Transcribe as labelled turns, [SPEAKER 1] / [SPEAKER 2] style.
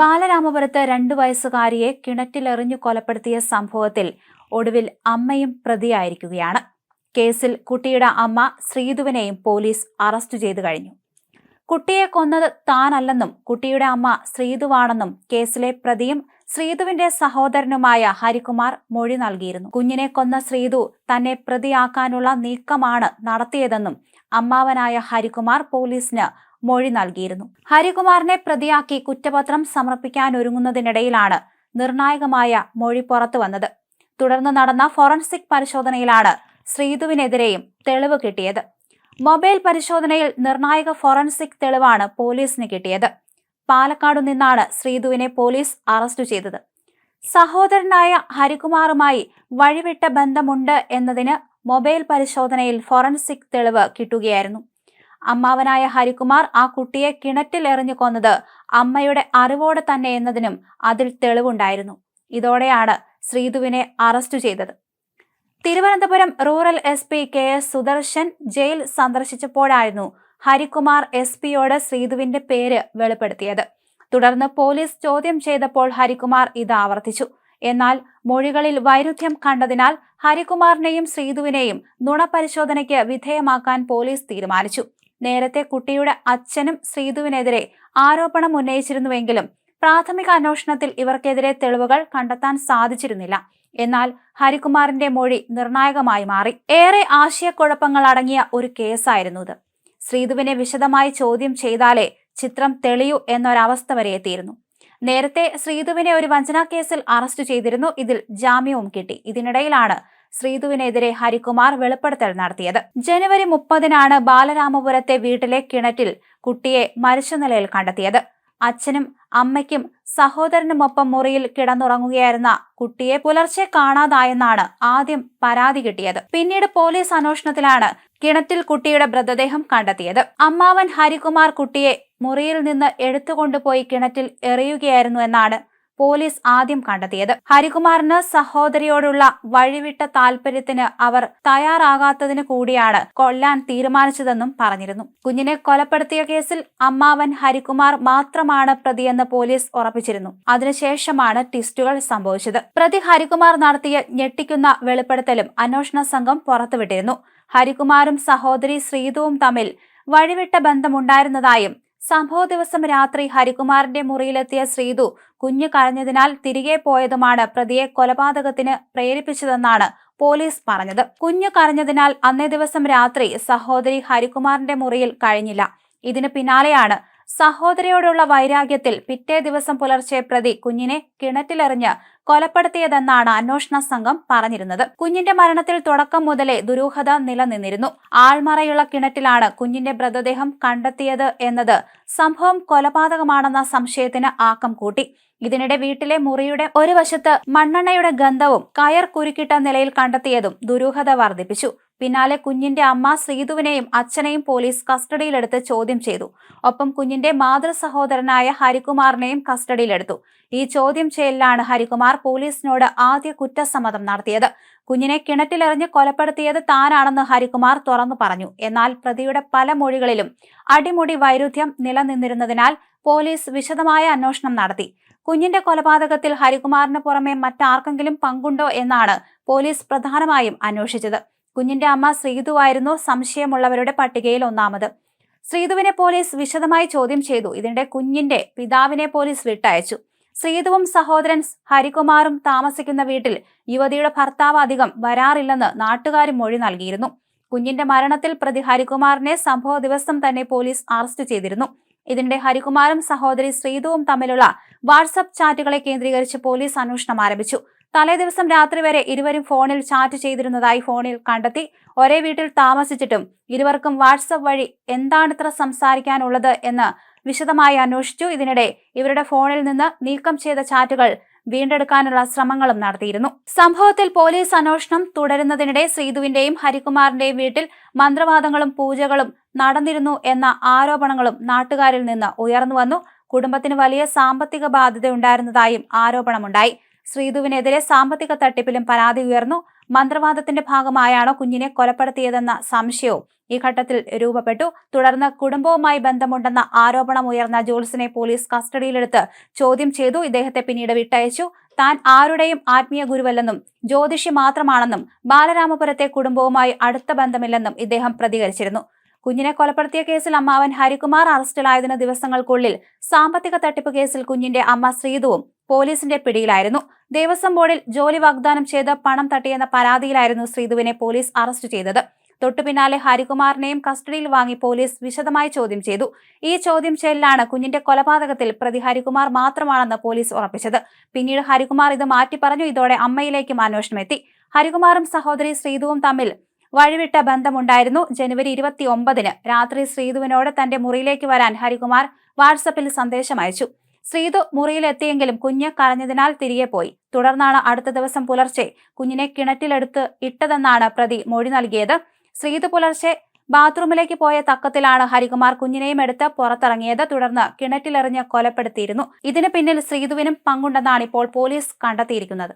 [SPEAKER 1] ബാലരാമപുരത്ത് രണ്ടു വയസ്സുകാരിയെ കിണറ്റിലെറിഞ്ഞു കൊലപ്പെടുത്തിയ സംഭവത്തിൽ ഒടുവിൽ അമ്മയും പ്രതിയായിരിക്കുകയാണ്. കേസിൽ കുട്ടിയുടെ അമ്മ ശ്രീധുവിനെയും പോലീസ് അറസ്റ്റ് ചെയ്തു കഴിഞ്ഞു. കുട്ടിയെ കൊന്നത് താനല്ലെന്നും കുട്ടിയുടെ അമ്മ ശ്രീധുവാണെന്നും കേസിലെ പ്രതിയും ശ്രീധുവിന്റെ സഹോദരനുമായ ഹരികുമാർ മൊഴി നൽകിയിരുന്നു. കുഞ്ഞിനെ കൊന്ന ശ്രീധു തന്നെ പ്രതിയാക്കാനുള്ള നീക്കമാണ് നടത്തിയതെന്നും അമ്മാവനായ ഹരികുമാർ പോലീസിന് മൊഴി നൽകിയിരുന്നു. ഹരികുമാറിനെ പ്രതിയാക്കി കുറ്റപത്രം സമർപ്പിക്കാൻ ഒരുങ്ങുന്നതിനിടയിലാണ് നിർണായകമായ മൊഴി പുറത്തു വന്നത് തുടർന്ന് നടന്ന ഫോറൻസിക് പരിശോധനയിലാണ് ശ്രീധുവിനെതിരെയും തെളിവ് കിട്ടിയത്. മൊബൈൽ പരിശോധനയിൽ നിർണായക ഫോറൻസിക് തെളിവാണ് പോലീസിന് കിട്ടിയത്. പാലക്കാടു നിന്നാണ് ശ്രീധുവിനെ പോലീസ് അറസ്റ്റ് ചെയ്തത്. സഹോദരനായ ഹരികുമാറുമായി വഴിവിട്ട ബന്ധമുണ്ട് എന്നതിന് മൊബൈൽ പരിശോധനയിൽ ഫോറൻസിക് തെളിവ് കിട്ടുകയായിരുന്നു. അമ്മാവനായ ഹരികുമാർ ആ കുട്ടിയെ കിണറ്റിൽ എറിഞ്ഞു കൊന്നത് അമ്മയുടെ അറിവോടെ തന്നെ എന്നതിനും അതിൽ തെളിവുണ്ടായിരുന്നു. ഇതോടെയാണ് ശ്രീധുവിനെ അറസ്റ്റ് ചെയ്തത്. Thiruvananthapuram rural S P K S Sudarshan jail സന്ദർശിച്ചപ്പോഴായിരുന്നു Harikumar S പിയോട് ശ്രീധുവിന്റെ പേര് വെളിപ്പെടുത്തിയത്. തുടർന്ന് പോലീസ് ചോദ്യം ചെയ്തപ്പോൾ ഹരികുമാർ ഇത് ആവർത്തിച്ചു. എന്നാൽ മൊഴികളിൽ വൈരുദ്ധ്യം കണ്ടതിനാൽ ഹരികുമാറിനെയും ശ്രീധുവിനെയും നുണപരിശോധനയ്ക്ക് വിധേയമാക്കാൻ പോലീസ് തീരുമാനിച്ചു. നേരത്തെ കുട്ടിയുടെ അച്ഛനും ശ്രീധുവിനെതിരെ ആരോപണം ഉന്നയിച്ചിരുന്നുവെങ്കിലും പ്രാഥമിക അന്വേഷണത്തിൽ ഇവർക്കെതിരെ തെളിവുകൾ കണ്ടെത്താൻ സാധിച്ചിരുന്നില്ല. എന്നാൽ ഹരികുമാറിന്റെ മൊഴി നിർണായകമായി മാറി. ഏറെ ആശയക്കുഴപ്പങ്ങൾ അടങ്ങിയ ഒരു കേസായിരുന്നു ഇത്. ശ്രീധുവിനെ വിശദമായി ചോദ്യം ചെയ്താലേ ചിത്രം തെളിയൂ എന്നൊരവസ്ഥ വരെ എത്തിയിരുന്നു. നേരത്തെ ശ്രീധുവിനെ ഒരു വഞ്ചനാ കേസിൽ അറസ്റ്റ് ചെയ്തിരുന്നു. ഇതിൽ ജാമ്യവും കിട്ടി. ഇതിനിടയിലാണ് ശ്രീധുവിനെതിരെ ഹരികുമാർ വെളിപ്പെടുത്തൽ നടത്തിയത്. ജനുവരി മുപ്പതിനാണ് ബാലരാമപുരത്തെ വീട്ടിലെ കിണറ്റിൽ കുട്ടിയെ മരിച്ച നിലയിൽ കണ്ടെത്തിയത്. അച്ഛനും അമ്മയ്ക്കും സഹോദരനുമൊപ്പം മുറിയിൽ കിടന്നുറങ്ങുകയായിരുന്ന കുട്ടിയെ പുലർച്ചെ കാണാതായെന്നാണ് ആദ്യം പരാതി കിട്ടിയത്. പിന്നീട് പോലീസ് അന്വേഷണത്തിലാണ് കിണറ്റിൽ കുട്ടിയുടെ മൃതദേഹം കണ്ടെത്തിയത്. അമ്മാവൻ ഹരികുമാർ കുട്ടിയെ മുറിയിൽ നിന്ന് എടുത്തുകൊണ്ടുപോയി കിണറ്റിൽ എറിയുകയായിരുന്നു എന്നാണ് പോലീസ് ആദ്യം കണ്ടെത്തിയത്. ഹരികുമാറിന് സഹോദരിയോടുള്ള വഴിവിട്ട താൽപര്യത്തിന് അവർ തയ്യാറാകാത്തതിന് കൂടിയാണ് കൊല്ലാൻ തീരുമാനിച്ചതെന്നും പറഞ്ഞിരുന്നു. കുഞ്ഞിനെ കൊലപ്പെടുത്തിയ കേസിൽ അമ്മാവൻ ഹരികുമാർ മാത്രമാണ് പ്രതിയെന്ന് പോലീസ് ഉറപ്പിച്ചിരുന്നു. അതിനുശേഷമാണ് ട്വിസ്റ്റുകൾ സംഭവിച്ചത്. പ്രതി ഹരികുമാർ നടത്തിയ ഞെട്ടിക്കുന്ന വെളിപ്പെടുത്തലും അന്വേഷണ സംഘം പുറത്തുവിട്ടിരുന്നു. ഹരികുമാറും സഹോദരി ശ്രീതുവും തമ്മിൽ വഴിവിട്ട ബന്ധമുണ്ടായിരുന്നതായും സംഭവ ദിവസം രാത്രി ഹരികുമാറിന്റെ മുറിയിലെത്തിയ ശ്രീതു കുഞ്ഞു കരഞ്ഞതിനാൽ തിരികെ പോയതുമാണ് പ്രതിയെ കൊലപാതകത്തിന് പ്രേരിപ്പിച്ചതെന്നാണ് പോലീസ് പറഞ്ഞത്. കുഞ്ഞു കരഞ്ഞതിനാൽ അന്നേ ദിവസം രാത്രി സഹോദരി ഹരികുമാറിന്റെ മുറിയിൽ കഴിഞ്ഞില്ല. ഇതിന് പിന്നാലെയാണ് സഹോദരിയോടുള്ള വൈരാഗ്യത്തിൽ പിറ്റേ ദിവസം പുലർച്ചെ പ്രതി കുഞ്ഞിനെ കിണറ്റിലെറിഞ്ഞ് കൊലപ്പെടുത്തിയതെന്നാണ് അന്വേഷണ സംഘം പറഞ്ഞിരുന്നത്. കുഞ്ഞിന്റെ മരണത്തിൽ തുടക്കം മുതലേ ദുരൂഹത നിലനിന്നിരുന്നു. ആൾമറയുള്ള കിണറ്റിലാണ് കുഞ്ഞിന്റെ മൃതദേഹം കണ്ടെത്തിയത് എന്നത് സംഭവം കൊലപാതകമാണെന്ന സംശയത്തിന് ആക്കം കൂട്ടി. ഇതിനിടെ വീട്ടിലെ മുറിയുടെ ഒരു വശത്ത് മണ്ണെണ്ണയുടെ ഗന്ധവും കയർ കുരുക്കിട്ട നിലയിൽ കണ്ടെത്തിയതും ദുരൂഹത വർദ്ധിപ്പിച്ചു. പിന്നാലെ കുഞ്ഞിന്റെ അമ്മ ശ്രീതുവിനെയും അച്ഛനെയും പോലീസ് കസ്റ്റഡിയിലെടുത്ത് ചോദ്യം ചെയ്തു. ഒപ്പം കുഞ്ഞിന്റെ മാതൃ സഹോദരനായ ഹരികുമാറിനെയും കസ്റ്റഡിയിലെടുത്തു. ഈ ചോദ്യം ചെയ്യലിലാണ് ഹരികുമാർ പോലീസിനോട് ആദ്യ കുറ്റസമ്മതം നടത്തിയത്. കുഞ്ഞിനെ കിണറ്റിലെറിഞ്ഞ് കൊലപ്പെടുത്തിയത് താനാണെന്ന് ഹരികുമാർ തുറന്നു പറഞ്ഞു. എന്നാൽ പ്രതിയുടെ പല മൊഴികളിലും അടിമുടി വൈരുദ്ധ്യം നിലനിന്നിരുന്നതിനാൽ പോലീസ് വിശദമായ അന്വേഷണം നടത്തി. കുഞ്ഞിന്റെ കൊലപാതകത്തിൽ ഹരികുമാറിന് പുറമെ മറ്റാർക്കെങ്കിലും പങ്കുണ്ടോ എന്നാണ് പോലീസ് പ്രധാനമായും അന്വേഷിച്ചത്. കുഞ്ഞിന്റെ അമ്മ ശ്രീതുവായിരുന്നു സംശയമുള്ളവരുടെ പട്ടികയിൽ ഒന്നാമത്. ശ്രീതുവിനെ പോലീസ് വിശദമായി ചോദ്യം ചെയ്തു. ഇതിനിടെ കുഞ്ഞിന്റെ പിതാവിനെ പോലീസ് വിട്ടയച്ചു. ശ്രീതുവും സഹോദരൻ ഹരികുമാറും താമസിക്കുന്ന വീട്ടിൽ യുവതിയുടെ ഭർത്താവ് അധികം വരാറില്ലെന്ന് നാട്ടുകാരും മൊഴി നൽകിയിരുന്നു. കുഞ്ഞിന്റെ മരണത്തിൽ പ്രതി ഹരികുമാറിനെ സംഭവ ദിവസം തന്നെ പോലീസ് അറസ്റ്റ് ചെയ്തിരുന്നു. ഇതിനിടെ ഹരികുമാറും സഹോദരി ശ്രീതുവും തമ്മിലുള്ള വാട്സപ്പ് ചാറ്റുകളെ കേന്ദ്രീകരിച്ച് പോലീസ് അന്വേഷണം ആരംഭിച്ചു. തലേ ദിവസം രാത്രി വരെ ഇരുവരും ഫോണിൽ ചാറ്റ് ചെയ്തിരുന്നതായി ഫോണിൽ കണ്ടെത്തി ഒരേ വീട്ടിൽ താമസിച്ചിട്ടും ഇരുവർക്കും വാട്സപ്പ് വഴി എന്താണിത്ര സംസാരിക്കാനുള്ളത് എന്ന് വിശദമായി അന്വേഷിച്ചു. ഇതിനിടെ ഇവരുടെ ഫോണിൽ നിന്ന് നീക്കം ചെയ്ത ചാറ്റുകൾ വീണ്ടെടുക്കാനുള്ള ശ്രമങ്ങളും നടത്തിയിരുന്നു. സംഭവത്തിൽ പോലീസ് അന്വേഷണം തുടരുന്നതിനിടെ ശ്രീധുവിന്റെയും ഹരികുമാറിന്റെയും വീട്ടിൽ മന്ത്രവാദങ്ങളും പൂജകളും നടന്നിരുന്നു എന്ന ആരോപണങ്ങളും നാട്ടുകാരിൽ നിന്ന് ഉയർന്നു വന്നു. കുടുംബത്തിന് വലിയ സാമ്പത്തിക ബാധ്യത ഉണ്ടായിരുന്നതായും ആരോപണമുണ്ടായി. ശ്രീധുവിനെതിരെ സാമ്പത്തിക തട്ടിപ്പിലും പരാതി ഉയർന്നു. മന്ത്രവാദത്തിന്റെ ഭാഗമായാണോ കുഞ്ഞിനെ കൊലപ്പെടുത്തിയതെന്ന സംശയവും ഈ ഘട്ടത്തിൽ രൂപപ്പെട്ടു. തുടർന്ന് കുടുംബവുമായി ബന്ധമുണ്ടെന്ന ആരോപണം ഉയർന്ന ജോൾസിനെ പോലീസ് കസ്റ്റഡിയിലെടുത്ത് ചോദ്യം ചെയ്തു. ഇദ്ദേഹത്തെ പിന്നീട് വിട്ടയച്ചു. താൻ ആരുടെയും ആത്മീയ ഗുരുവല്ലെന്നും ജ്യോതിഷി മാത്രമാണെന്നും ബാലരാമപുരത്തെ കുടുംബവുമായി അടുത്ത ബന്ധമില്ലെന്നും ഇദ്ദേഹം പ്രതികരിച്ചിരുന്നു. കുഞ്ഞിനെ കൊലപ്പെടുത്തിയ കേസിൽ അമ്മാവൻ ഹരികുമാർ അറസ്റ്റിലായതിന് ദിവസങ്ങൾക്കുള്ളിൽ സാമ്പത്തിക തട്ടിപ്പ് കേസിൽ കുഞ്ഞിന്റെ അമ്മ ശ്രീതുവും പോലീസിന്റെ പിടിയിലായിരുന്നു. ദേവസ്വം ബോർഡിൽ ജോലി വാഗ്ദാനം ചെയ്ത് പണം തട്ടിയെന്ന പരാതിയിലായിരുന്നു ശ്രീധുവിനെ പോലീസ് അറസ്റ്റ് ചെയ്തത്. തൊട്ടുപിന്നാലെ ഹരികുമാറിനെയും കസ്റ്റഡിയിൽ വാങ്ങി പോലീസ് വിശദമായി ചോദ്യം ചെയ്തു. ഈ ചോദ്യം ചെയ്യലിലാണ് കുഞ്ഞിന്റെ കൊലപാതകത്തിൽ പ്രതി ഹരികുമാർ മാത്രമാണെന്ന് പോലീസ് ഉറപ്പിച്ചത്. പിന്നീട് ഹരികുമാർ ഇത് മാറ്റി പറഞ്ഞു. ഇതോടെ അമ്മയിലേക്കും അന്വേഷണം എത്തി. ഹരികുമാറും സഹോദരി ശ്രീധുവും തമ്മിൽ വഴിവിട്ട ബന്ധമുണ്ടായിരുന്നു. ജനുവരി ഇരുപത്തി രാത്രി ശ്രീധുവിനോട് തന്റെ മുറിയിലേക്ക് വരാൻ ഹരികുമാർ വാട്സപ്പിൽ സന്ദേശം അയച്ചു. ശ്രീതു മുറിയിലെത്തിയെങ്കിലും കുഞ്ഞ് കരഞ്ഞതിനാൽ തിരികെ പോയി. തുടർന്നാണ് അടുത്ത ദിവസം പുലർച്ചെ കുഞ്ഞിനെ കിണറ്റിലെടുത്ത് ഇട്ടതെന്നാണ് പ്രതി മൊഴി നൽകിയത്. ശ്രീതു പുലർച്ചെ ബാത്റൂമിലേക്ക് പോയ തക്കത്തിലാണ് ഹരികുമാർ കുഞ്ഞിനെയും എടുത്ത് പുറത്തിറങ്ങിയത്. തുടർന്ന് കിണറ്റിലെറിഞ്ഞ് കൊലപ്പെടുത്തിയിരുന്നു. ഇതിന് പിന്നിൽ ശ്രീതുവിനും പങ്കുണ്ടെന്നാണ് ഇപ്പോൾ പോലീസ് കണ്ടെത്തിയിരിക്കുന്നത്.